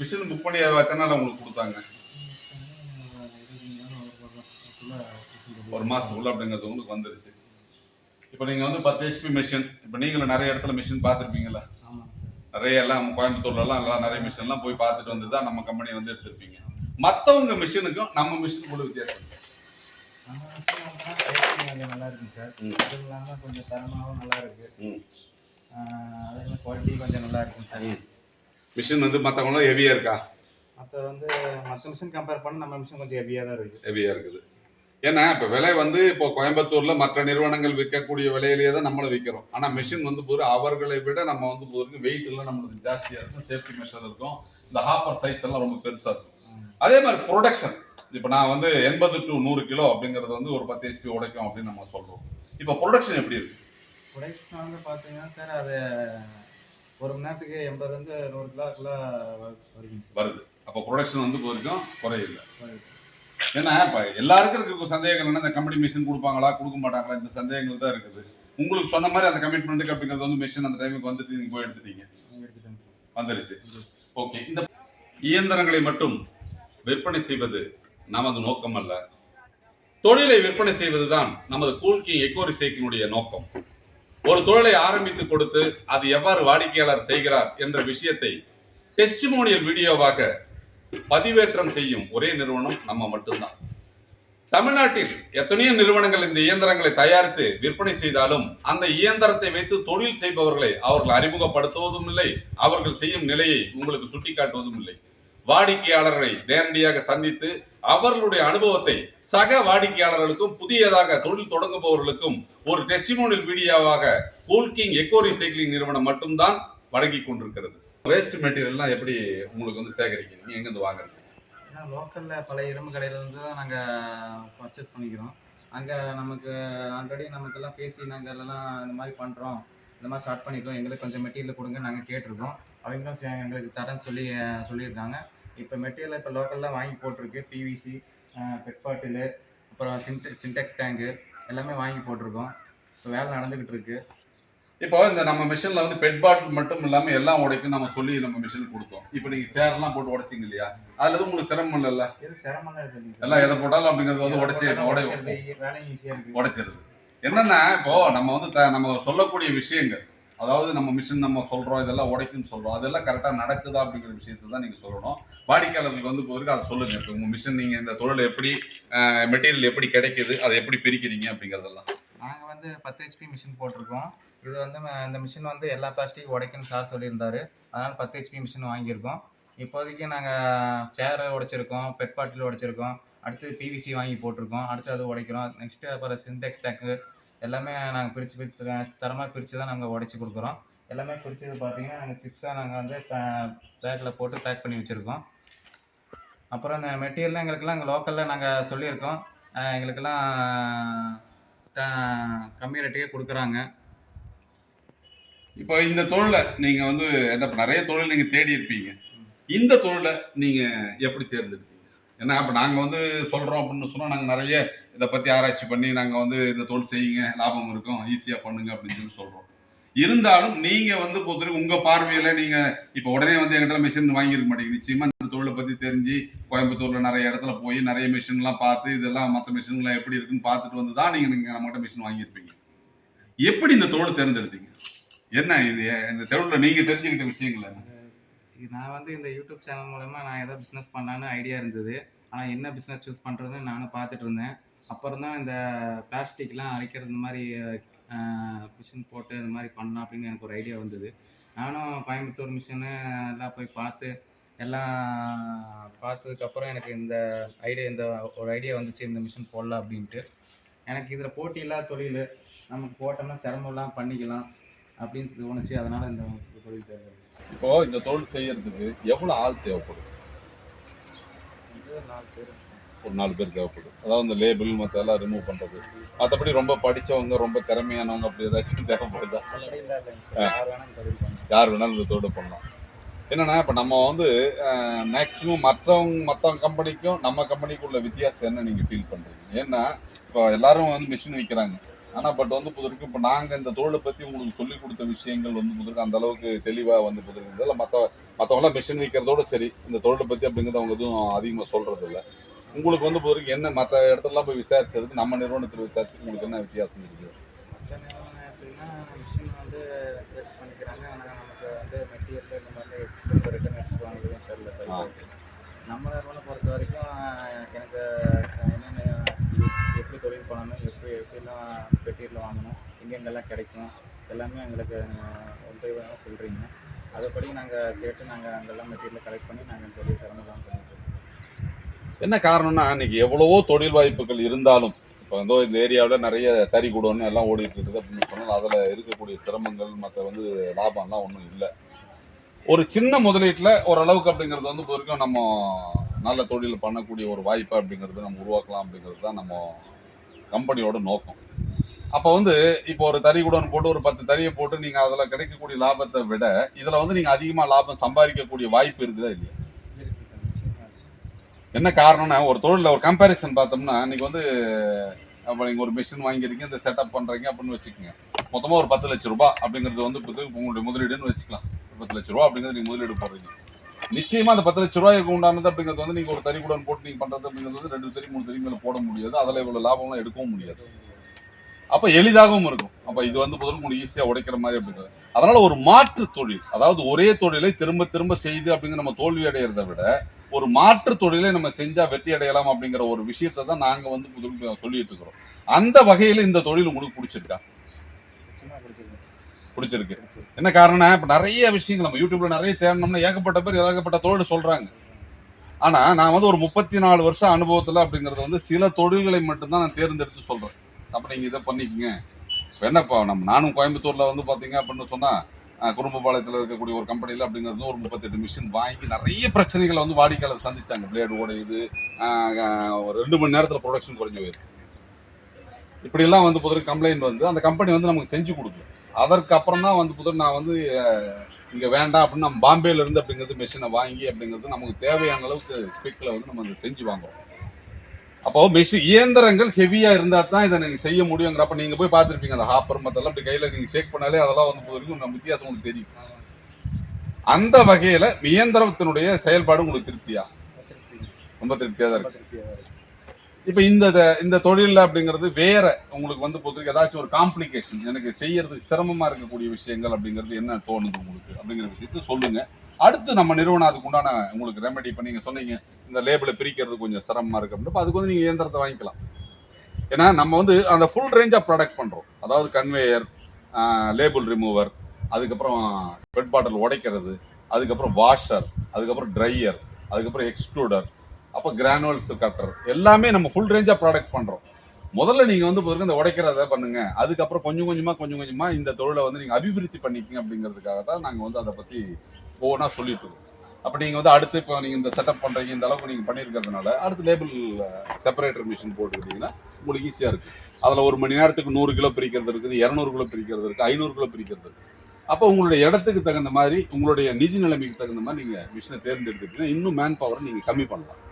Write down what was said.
Machine book பண்ணி எத்தனை நாள் உங்களுக்கு கொடுத்தாங்க. ஒரு மாசம் உள்ள அப்படிங்கிறது உங்களுக்கு வந்துருச்சு. இப்போ நீங்க வந்து பத்து ஹெச்பி மிஷின் இப்போ நீங்களும் நிறைய இடத்துல மிஷின் பார்த்துருப்பீங்களா ஆமாம் நிறைய எல்லாம் கோயம்புத்தூர்லலாம் எல்லாம் நிறைய மிஷின்லாம் போய் பார்த்துட்டு வந்து தான் நம்ம கம்பெனி வந்து எடுத்திருப்பீங்க. மற்றவங்க மிஷினுக்கும் நம்ம மிஷின் கூட வித்தியாசம் இருக்கு. நல்லா இருக்குங்க சார். அதுவும் இல்லாமல் கொஞ்சம் தரமாகவும் நல்லா இருக்கு. அதே மாதிரி குவாலிட்டி கொஞ்சம் நல்லா இருக்குங்க சார். மிஷின் வந்து மற்றவங்களும் ஹெவியாக இருக்கா? மற்ற வந்து மற்ற மிஷின் கம்பேர் பண்ண நம்ம மிஷின் கொஞ்சம் ஹெவியாக தான் இருக்குது. ஹெவியாக இருக்குது. ஏன்னா இப்போ விலை வந்து இப்போ கோயம்புத்தூரில் மற்ற நிறுவனங்கள் விற்கக்கூடிய விலையிலேயே தான் நம்மளும் விற்கிறோம் ஆனால் மிஷின் வந்து பூரா அவர்களை விட நம்ம வந்து பூரா வெயிட் எல்லாம் நம்மளுக்கு ஜாஸ்தியாக இருக்கும். சேஃப்டி மெஷர் இருக்கும். இந்த ஹாப்பர் சைஸ் எல்லாம் ரொம்ப பெருசாக இருக்கும். அதே மாதிரி ப்ரொடக்ஷன் இப்போ நான் வந்து எண்பது டு நூறு கிலோ அப்படிங்கிறது வந்து ஒரு பத்து ஹெச்பி உடைக்கும் அப்படின்னு நம்ம சொல்கிறோம் இப்போ ப்ரொடக்ஷன் எப்படி இருக்கு? ப்ரொடக்ஷன் வந்து பார்த்தீங்கன்னா சார் அது ஒரு மணி நேரத்துக்கு எண்பதுலேருந்து நூறு கிலோக்குள்ள வருங்க வருது. அப்போ ப்ரொடக்ஷன் வந்து போயிருக்கும் குறையில்லை வருது. ஏன்னா இப்போ எல்லாருக்கும் இருக்க. சந்தேகங்கள் என்ன? இந்த கம்பெனி மிஷின் கொடுப்பாங்களா? கொடுக்க மாட்டாங்களா? இந்த சந்தேகங்கள் தான் இருக்குது. உங்களுக்கு சொன்ன மாதிரி அந்த கமிட்மெண்ட்டுக்கு அப்படிங்கிறது வந்து மிஷின் அந்த டைமுக்கு வந்துட்டு நீங்கள் போய் எடுத்துட்டீங்க. வந்துருச்சு. ஓகே இந்த இயந்திரங்களை மட்டும் விற்பனை செய்வது நமது நோக்கம் அல்ல தொழிலை விற்பனை செய்வதுதான் நமது கூல்கி எக்கோரி சேக்கினுடைய நோக்கம். ஒரு தொழிலை ஆரம்பித்து கொடுத்து அது எவ்வாறு வாடிக்கையாளர் செய்கிறார் என்ற விஷயத்தை டெஸ்டிமோனியல் வீடியோவாக பதிவேற்றம் செய்யும் ஒரே நிறுவனம் நம்ம மட்டும்தான். தமிழ்நாட்டில் எத்தனையோ நிறுவனங்கள் இந்த இயந்திரங்களை தயாரித்து விற்பனை செய்தாலும் அந்த இயந்திரத்தை வைத்து தொழில் செய்பவர்களை அவர்கள் அறிமுகப்படுத்துவதும் இல்லை அவர்கள் செய்யும் நிலையை உங்களுக்கு சுட்டிக்காட்டுவதும் இல்லை. வாடிக்கையாளர்களை நேரடியாக சந்தித்து அவர்களுடைய அனுபவத்தை சக வாடிக்கையாளர்களுக்கும் புதியதாக தொழில் தொடங்குபவர்களுக்கும் ஒரு டெஸ்டிமோனியல் வீடியோவாக கூல்கிங் எக்கோ ரீசைக்ளிங் நிறுவனம் மட்டும்தான் வழங்கி கொண்டிருக்கிறது. வேஸ்ட் மெட்டீரியல்லாம் எப்படி உங்களுக்கு வந்து சேகரிக்கணும் எங்கேருந்து வாங்குறீங்க? ஏன்னா லோக்கலில் பல இரும்பு கடையிலேருந்து தான் நாங்கள் பர்ச்சேஸ் பண்ணிக்கிறோம். அங்கே நமக்கு ஆல்ரெடி நமக்கெல்லாம் பேசி நாங்கள் எல்லாம் இந்த மாதிரி பண்ணுறோம் இந்த மாதிரி ஸ்டார்ட் பண்ணிட்டோம். எங்களுக்கு கொஞ்சம் மெட்டீரியல் கொடுங்க நாங்கள் கேட்டிருக்கோம். அவங்களும் சே- எங்களுக்கு தரேன்னு சொல்லி சொல்லியிருக்காங்க. இப்போ மெட்டீரியல் இப்போ லோக்கலில் வாங்கி போட்டிருக்கு பிவிசி பெட் பாட்டிலு அப்புறம் சின்டெ சின்டெக்ஸ் டேங்கு எல்லாமே வாங்கி போட்டிருக்கோம். இப்போ வேலை நடந்துக்கிட்டு இருக்கு. இப்போ இந்த நம்ம மிஷின்ல வந்து பெட் பாட்டில் மட்டும் இல்லாம எல்லாம் உடைக்கும் நம்ம சொல்லி நம்ம மிஷின் கொடுத்தோம். இப்போ நீங்க சேர் எல்லாம் போட்டு உடைச்சிங்க இல்லையா? அதுல எதுவும் உங்களுக்கு சிரமம் இல்லைல்ல எல்லாம் எதை போட்டாலும் அப்படிங்கிறது வந்து உடைச்சி உடைச்சிருது என்னன்னா இப்போ நம்ம வந்து நம்ம சொல்லக்கூடிய விஷயங்கள். அதாவது நம்ம மிஷின் நம்ம சொல்கிறோம் இதெல்லாம் உடைக்குன்னு சொல்கிறோம் அதெல்லாம் கரெக்டாக நடக்குதா அப்படிங்கிற விஷயத்தை தான் நீங்கள் சொல்லணும். வாடிக்கையாளர்களுக்கு வந்து போகிறதுக்கு அதை சொல்லுங்க. இப்போ உங்கள் மிஷின் நீங்கள் இந்த தொழில் எப்படி மெட்டீரியல் எப்படி கிடைக்குது அதை எப்படி பிரிக்கிறீங்க அப்படிங்கிறதெல்லாம். நாங்கள் வந்து பத்து ஹெச்பி மிஷின் போட்டிருக்கோம். இது வந்து ம- இந்த மிஷின் வந்து எல்லா பிளாஸ்டிக் உடைக்குன்னு சார் சொல்லியிருந்தாரு. அதனால் பத்து ஹெச்பி மிஷின் வாங்கியிருக்கோம். இப்போதைக்கு நாங்கள் சேரை உடைச்சிருக்கோம் பெட் பாட்டில் உடைச்சிருக்கோம். அடுத்து பிவிசி வாங்கி போட்டிருக்கோம். அடுத்து அது உடைக்கிறோம். நெக்ஸ்ட்டு அப்புறம் சின்டெக்ஸ் டேக்கு எல்லாமே நாங்கள் பிரித்து பிரித்து தரமாக பிரித்து தான் நாங்கள் உடச்சி கொடுக்குறோம். எல்லாமே பிரித்தது பார்த்தீங்கன்னா நாங்கள் சிப்ஸாக நாங்கள் வந்து பேக்கில் போட்டு பேக் பண்ணி வச்சுருக்கோம். அப்புறம் இந்த மெட்டீரியல்லாம் எங்களுக்கெல்லாம் இங்கே லோக்கலில் நாங்கள் சொல்லியிருக்கோம். எங்களுக்கெல்லாம் கம்மி ரேட்டுக்கே கொடுக்குறாங்க. இப்போ இந்த தொழிலை நீங்கள் வந்து என்ன நிறைய தொழில் நீங்கள் தேடி இருப்பீங்க. இந்த தொழிலை நீங்கள் எப்படி தேர்ந்தெடுப்பீங்க? ஏன்னா இப்போ நாங்கள் வந்து சொல்கிறோம் அப்படின்னு சொன்னால் நாங்கள் நிறைய இதை பற்றி ஆராய்ச்சி பண்ணி நாங்கள் வந்து இந்த தொழில் செய்யுங்க லாபம் இருக்கும் ஈஸியாக பண்ணுங்க அப்படின்னு சொல்லி சொல்கிறோம் இருந்தாலும் நீங்கள் வந்து பொறுத்தவரைக்கும் உங்கள் பார்வையில் நீங்கள் இப்போ உடனே வந்து எங்கிட்ட மிஷின் வாங்கியிருக்க மாட்டீங்க. நிச்சயமாக இந்த தொழிலை பற்றி தெரிஞ்சு கோயம்புத்தூரில் நிறைய இடத்துல போய் நிறைய மிஷின்லாம் பார்த்து இதெல்லாம் மற்ற மிஷின்லாம் எப்படி இருக்குன்னு பார்த்துட்டு வந்து தான் நீங்கள் நீங்கள் நம்மகிட்ட மிஷின் வாங்கியிருப்பீங்க. எப்படி இந்த தொழில் தேர்ந்தெடுத்தீங்க? என்ன இது? இந்த தொழிலில் நீங்கள் தெரிஞ்சுக்கிட்ட விஷயங்கள் என்ன? நான் வந்து இந்த யூடியூப் சேனல் மூலமாக நான் எதாவது பிஸ்னஸ் பண்ணலான்னு ஐடியா இருந்தது. ஆனால் என்ன பிஸ்னஸ் சூஸ் பண்ணுறதுன்னு நானும் பார்த்துட்டு இருந்தேன். அப்புறம் தான் இந்த பிளாஸ்டிக்லாம் அரைக்கிறது இந்த மாதிரி மிஷின் போட்டு இந்த மாதிரி பண்ணலாம் அப்படின்னு எனக்கு ஒரு ஐடியா வந்தது. நானும் கோயம்புத்தூர் மிஷினு எல்லாம் போய் பார்த்து எல்லாம் பார்த்ததுக்கப்புறம் எனக்கு இந்த ஐடியா இந்த ஒரு ஐடியா வந்துச்சு இந்த மிஷின் போடலாம் அப்படின்ட்டு. எனக்கு இதில் போட்டி இல்லாத தொழில். நமக்கு போட்டோம்னா சிரமம்லாம் பண்ணிக்கலாம் அப்படின்னு தோணுச்சு. அதனால் இந்த தொழில் தேவை இப்போ இந்த தொழில் செய்யறதுக்கு எவ்வளோ ஆள் தேவைப்படும்? ஒரு நாலு பேர் தேவைப்படும். அதாவது இந்த லேபிள் மற்ற எல்லாம் ரிமூவ் பண்றது. மற்றபடி ரொம்ப படிச்சவங்க ரொம்ப திறமையானவங்க அப்படி ஏதாச்சும் தேவைப்படுதா? யார் வேணாலும் பண்ணலாம் இந்த தொழில் பண்ணலாம். என்னன்னா இப்போ நம்ம வந்து மேக்ஸிமம் மற்றவங்க மற்றவங்க கம்பெனிக்கும் நம்ம கம்பெனிக்குள்ள வித்தியாசம் என்ன நீங்கள் ஃபீல் பண்ணுறீங்க ஏன்னா இப்போ எல்லாரும் வந்து மிஷின் விற்கிறாங்க ஆனா பட் வந்து புதருக்கு இப்போ நாங்க இந்த தொழிலை பத்தி உங்களுக்கு சொல்லி கொடுத்த விஷயங்கள் வந்து புதருக்கு அந்த அளவுக்கு தெளிவா வந்து புதருக்கு இல்லை மற்ற மற்றவங்களாம் மிஷின் விற்கிறதோட சரி இந்த தொழிலை பத்தி அப்படிங்கிறது அவங்க எதுவும் அதிகமா சொல்றது இல்லை உங்களுக்கு வந்து புதருக்கு என்ன மற்ற இடத்துலலாம் போய் விசாரிச்சதுக்கு நம்ம நிறுவனத்தில் விசாரிச்சு உங்களுக்கு என்ன வித்தியாசம் இருக்குது மிஷின் வந்து சர்ச் பண்ணிக்கிறாங்க. ஆனால் நமக்கு வந்து மெட்டீரியல் இந்த மாதிரி திரும்ப ரிட்டர்ன் எடுத்துக்குவாங்க தெரியல. நம்ம நிறுவனம் பொறுத்த வரைக்கும் எனக்கு என்னென்ன எப்படி எப்படி எப்படிலாம் மெட்டீரியல் வாங்கணும் எங்கெங்கெல்லாம் கிடைக்கும் எல்லாமே எங்களுக்கு ஒன்றை சொல்கிறீங்க அதுபடி நாங்கள் கேட்டு நாங்கள் அங்கெல்லாம் மெட்டீரியல் கலெக்ட் பண்ணி நாங்கள் பெரிய சிரமம் பண்ணிட்டு என்ன காரணம்னா இன்னைக்கு எவ்வளவோ தொழில் வாய்ப்புகள் இருந்தாலும் இப்போ வந்து இந்த ஏரியாவில் நிறைய தறி குடோன்னு எல்லாம் ஓடிட்டு இருக்குது அப்படின்னு சொன்னால் அதில் இருக்கக்கூடிய சிரமங்கள் மற்ற வந்து லாபம்லாம் ஒன்றும் இல்லை. ஒரு சின்ன முதலீட்டில் ஓரளவுக்கு அப்படிங்கிறது வந்து இப்போ வரைக்கும் நம்ம நல்ல தொழில் பண்ணக்கூடிய ஒரு வாய்ப்பு அப்படிங்கிறது நம்ம உருவாக்கலாம் அப்படிங்கிறது தான் நம்ம கம்பெனியோட நோக்கம். அப்போ வந்து இப்போ ஒரு தறி குடோன் போட்டு ஒரு பத்து தறியை போட்டு நீங்கள் அதில் கிடைக்கக்கூடிய லாபத்தை விட இதில் வந்து நீங்கள் அதிகமாக லாபம் சம்பாதிக்கக்கூடிய வாய்ப்பு இருக்குதா இல்லையா? என்ன காரணம்னா ஒரு தொழிலில் ஒரு கம்பேரிசன் பார்த்தோம்னா இன்னைக்கு வந்து அப்போ நீங்கள் ஒரு மிஷின் வாங்கியிருக்கீங்க இந்த செட்டப் பண்ணுறீங்க அப்படின்னு வச்சுக்கோங்க. மொத்தமாக ஒரு பத்து லட்ச ரூபா அப்படிங்கிறது வந்து இப்போ உங்களுடைய முதலீடுன்னு வச்சுக்கலாம். பத்து லட்ச ரூபா அப்படிங்கிறது நீங்கள் முதலீடு போடுறீங்க. நிச்சயமா அந்த பத்து லட்ச ரூபாய்க்கு உண்டானது அப்படிங்கிறது வந்து நீங்கள் ஒரு தறி கூட போட்டு நீங்கள் பண்ணுறது அப்படிங்கிறது வந்து ரெண்டு தறி மூணு தறி மேல போட முடியாது. அதில் இவ்வளோ லாபம்லாம் எடுக்கவும் முடியாது. அப்போ எளிதாகவும் இருக்கும். அப்போ இது வந்து முதல் மூணு ஈஸியாக உடைக்கிற மாதிரி அப்படிங்கிறது. அதனால ஒரு மாற்று தொழில் அதாவது ஒரே தொழிலை திரும்ப திரும்ப செய்து அப்படிங்கிற நம்ம தோல்வி அடையிறத விட ஒரு மாற்று தொழிலை நம்ம செஞ்சா வெற்றி அடையலாம் அப்படிங்கிற ஒரு விஷயத்தை தான் நாங்க வந்து முதல் சொல்லிட்டு இருக்கிறோம். அந்த வகையில இந்த தொழில் உங்களுக்கு பிடிச்சிருக்கா. பிடிச்சிருக்கு. என்ன காரணம்னா இப்போ நிறைய விஷயங்கள் நம்ம யூடியூப்ல நிறைய தேடணும்னா ஏகப்பட்ட பேர் ஏகப்பட்ட தொழில் சொல்றாங்க. ஆனா நான் வந்து ஒரு முப்பத்தி நாலு வருஷம் அனுபவத்துல அப்படிங்கறது வந்து சில தொழில்களை மட்டும்தான் நான் தேர்ந்தெடுத்து சொல்றேன். அப்ப நீங்க இதை பண்ணிக்கங்க. என்னப்பா நம்ம நானும் கோயம்புத்தூர்ல வந்து பாத்தீங்க அப்படின்னு சொன்னா குடும்பபாளையத்தில் இருக்கக்கூடிய ஒரு கம்பெனியில் அப்படிங்கிறது ஒரு முப்பத்தெட்டு மிஷின் வாங்கி நிறைய பிரச்சனைகளை வந்து வாடிக்கையாளர் சந்திச்சாங்க. பிளேடு உடையுது ஒரு ரெண்டு மணி நேரத்தில் ப்ரொடக்ஷன் குறைஞ்சு போயிருக்கு இப்படி எல்லாம் வந்து பொதுவாக கம்ப்ளைண்ட் வந்து அந்த கம்பெனி வந்து நமக்கு செஞ்சு கொடுக்கும். அதற்கு அப்புறம் தான் வந்து புதர் நான் வந்து இங்கே வேண்டாம் அப்படின்னு நம்ம பாம்பேல இருந்து அப்படிங்கிறது மிஷினை வாங்கி அப்படிங்கிறது நமக்கு தேவையான அளவுக்கு ஸ்பெக்கில் வந்து நம்ம அதை செஞ்சு வாங்குவோம் அப்போ மிஷின் இயந்திரங்கள் ஹெவியாக இருந்தால் தான் இதை நீங்கள் செய்ய முடியுங்கிறப்ப நீங்கள் போய் பார்த்துருப்பீங்க அந்த ஹாப்பர் மத்தெல்லாம் அப்படி கையில் நீங்கள் ஷேக் பண்ணாலே அதெல்லாம் வந்து வரைக்கும் நம்ம வித்தியாசம் உங்களுக்கு தெரியும். அந்த வகையில் இயந்திரத்தினுடைய செயல்பாடு உங்களுக்கு திருப்தியா? ரொம்ப திருப்தியாக தான் திருப்தியாக இருக்கு. இப்போ இந்த இந்த தொழில் அப்படிங்கிறது வேற உங்களுக்கு வந்து பொறுத்த ஏதாச்சும் ஒரு காம்ப்ளிகேஷன் எனக்கு செய்யறதுக்கு சிரமமா இருக்கக்கூடிய விஷயங்கள் அப்படிங்கிறது என்ன தோணுது உங்களுக்கு அப்படிங்கிற விஷயத்த சொல்லுங்க. அடுத்து நம்ம நிறுவனம் அதுக்கு உண்டான உங்களுக்கு ரெமெடி இப்போ நீங்கள் சொன்னீங்க இந்த லேபிளை பிரிக்கிறது கொஞ்சம் சிரமமா இருக்கு அப்படின்னா அதுக்கு வந்து நீங்கள் இயந்திரத்தை வாங்கிக்கலாம். ஏன்னா நம்ம வந்து அந்த ஃபுல் ரேஞ்சாக ஆஃப் ப்ராடக்ட் அதாவது கன்வேயர் லேபிள் ரிமூவர் அதுக்கப்புறம் பெட் பாட்டில் உடைக்கிறது அதுக்கப்புறம் வாஷர் அதுக்கப்புறம் ட்ரையர் அதுக்கப்புறம் எக்ஸ்க்ளூடர் அப்போ கிரானுவல்ஸ் கட்டர் எல்லாமே நம்ம ஃபுல் ரேஞ்சாக ப்ராடக்ட் பண்ணுறோம் முதல்ல நீங்கள் வந்து பொறுக்க இந்த உடைக்கிறத பண்ணுங்க. அதுக்கப்புறம் கொஞ்சம் கொஞ்சமாக கொஞ்சம் கொஞ்சமாக இந்த தொழிலை வந்து நீங்கள் அபிவிருத்தி பண்ணிக்கிங்க அப்படிங்கிறதுக்காக தான் நாங்கள் வந்து அதை பற்றி ஒவ்வொன்றா சொல்லிட்டு இருக்கோம். அப்போ நீங்கள் வந்து அடுத்து இப்போ நீங்கள் இந்த செட்டப் பண்ணுறீங்க இந்த அளவுக்கு நீங்கள் பண்ணியிருக்கிறதுனால அடுத்து லேபிள் செப்பரேட்டர் மிஷின் போட்டுக்கிட்டிங்கன்னா உங்களுக்கு ஈஸியாக இருக்குது அதில் ஒரு மணி நேரத்துக்கு நூறு கிலோ பிரிக்கிறது இருக்குது இரநூறு கிலோ பிரிக்கிறது இருக்குது ஐநூறு கிலோ பிரிக்கிறது இருக்குது. அப்போ உங்களுடைய இடத்துக்கு தகுந்த மாதிரி உங்களுடைய நிதி நிலைமைக்கு தகுந்த மாதிரி நீங்கள் மிஷினை தேர்ந்தெடுத்துட்டீங்கன்னா இன்னும் மேன் பவரை நீங்கள் கம்மி பண்ணலாம்.